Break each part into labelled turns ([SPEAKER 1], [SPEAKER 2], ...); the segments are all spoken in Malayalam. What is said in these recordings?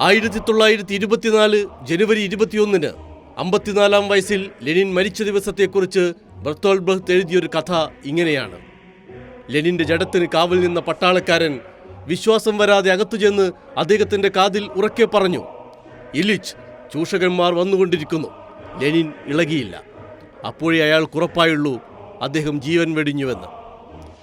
[SPEAKER 1] ആയിരത്തി തൊള്ളായിരത്തി ഇരുപത്തിനാല് ജനുവരി ഇരുപത്തിയൊന്നിന് അമ്പത്തിനാലാം വയസ്സിൽ ലെനിൻ മരിച്ച ദിവസത്തെക്കുറിച്ച് ബർത്തോൾ ബ്രഹ്ത്ത് എഴുതിയൊരു കഥ ഇങ്ങനെയാണ്. ലെനിന്റെ ജഡത്തിന് കാവൽ നിന്ന പട്ടാളക്കാരൻ വിശ്വാസം വരാതെ അകത്തു ചെന്ന് അദ്ദേഹത്തിന്റെ കാതിൽ ഉറക്കെ പറഞ്ഞു ഇലിച്ച് ചൂഷകന്മാർ വന്നുകൊണ്ടിരിക്കുന്നു. ലെനിൻ ഇളകിയില്ല. അപ്പോഴേ അയാൾ കുറപ്പായുള്ളൂ അദ്ദേഹം ജീവൻ വെടിഞ്ഞുവെന്ന്.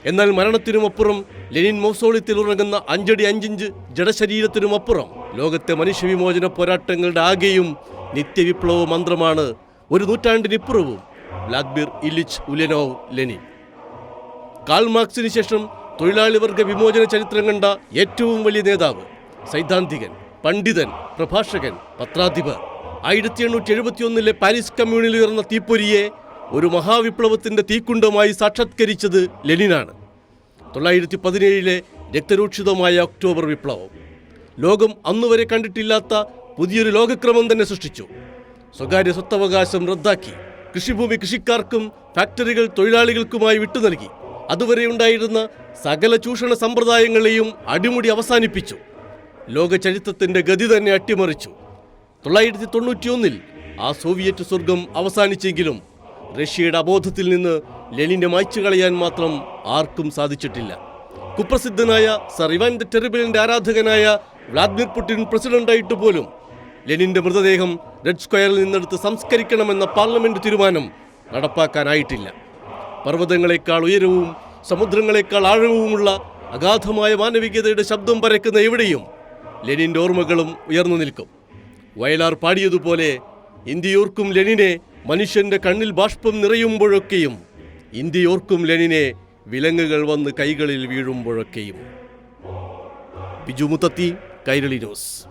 [SPEAKER 1] എന്നാൽ മരണത്തിനുമപ്പുറം ലെനിൻ മൗസോളിത്തിൽ ഉറങ്ങുന്ന അഞ്ചടി അഞ്ചിഞ്ച് ജഡശരീരത്തിനുമപ്പുറം ലോകത്തെ മനുഷ്യവിമോചന പോരാട്ടങ്ങളുടെ ആകെയും നിത്യവിപ്ലവ മന്ത്രമാണ് ഒരു നൂറ്റാണ്ടിനിപ്പുറവും Vladimir Ilyich Ulyanov Lenin. Karl മാർക്സിന് ശേഷം തൊഴിലാളി വർഗ വിമോചന ചരിത്രം കണ്ട ഏറ്റവും വലിയ നേതാവ് സൈദ്ധാന്തികൻ പണ്ഡിതൻ പ്രഭാഷകൻ പത്രാധിപർ. ആയിരത്തി എണ്ണൂറ്റി എഴുപത്തിയൊന്നിലെ പാരീസ് കമ്മ്യൂണിൽ ഉയർന്ന തീപ്പൊരിയെ ഒരു മഹാവിപ്ലവത്തിന്റെ തീക്കുണ്ടമായി സാക്ഷാത്കരിച്ചത് ലെനിനാണ്. തൊള്ളായിരത്തി പതിനേഴിലെ രക്തരൂക്ഷിതമായ ഒക്ടോബർ വിപ്ലവം. ലോകം അന്നുവരെ കണ്ടിട്ടില്ലാത്ത പുതിയൊരു ലോകക്രമം തന്നെ സൃഷ്ടിച്ചു. സ്വകാര്യ സ്വത്തവകാശം റദ്ദാക്കി. കൃഷിഭൂമി കൃഷിക്കാർക്കും ഫാക്ടറികൾ തൊഴിലാളികൾക്കുമായി വിട്ടു നൽകി അതുവരെ ഉണ്ടായിരുന്ന സകല ചൂഷണ സമ്പ്രദായങ്ങളെയും അടിമുടി അവസാനിപ്പിച്ചു. ലോക ചരിത്രത്തിന്റെ ഗതി തന്നെ അട്ടിമറിച്ചു. തൊള്ളായിരത്തി തൊണ്ണൂറ്റിയൊന്നിൽ ആ സോവിയറ്റ് സ്വർഗം അവസാനിച്ചെങ്കിലും റഷ്യയുടെ അബോധത്തിൽ നിന്ന് ലെനിനെ മായ്ച്ചു കളയാൻ മാത്രം ആർക്കും സാധിച്ചിട്ടില്ല. കുപ്രസിദ്ധനായ സർ ഇവാൻ ദ ടെറിബിളിന്റെ ആരാധകനായ വ്ളാദിമിർ പുടിൻ പ്രസിഡന്റായിട്ട് പോലും ലെനിന്റെ മൃതദേഹം റെഡ് സ്ക്വയറിൽ നിന്നെടുത്ത് സംസ്കരിക്കണമെന്ന പാർലമെന്റ് തീരുമാനം നടപ്പാക്കാനായിട്ടില്ല. പർവതങ്ങളെക്കാൾ ഉയരവും സമുദ്രങ്ങളെക്കാൾ ആഴവുമുള്ള അഗാധമായ മാനവികതയുടെ ശബ്ദം പരക്കുന്ന എവിടെയും ലെനിന്റെ ഓർമ്മകളും ഉയർന്നു നിൽക്കും. വയലാർ പാടിയതുപോലെ ഇന്ത്യയോർക്കും ലെനിനെ മനുഷ്യന്റെ കണ്ണിൽ ബാഷ്പം നിറയുമ്പോഴൊക്കെയും ഇന്ത്യയോർക്കും ലെനിനെ വിലങ്ങുകൾ വന്ന് കൈകളിൽ വീഴുമ്പോഴൊക്കെയും. ബിജു മുത്തത്തി കൈരളി ന്യൂസ്.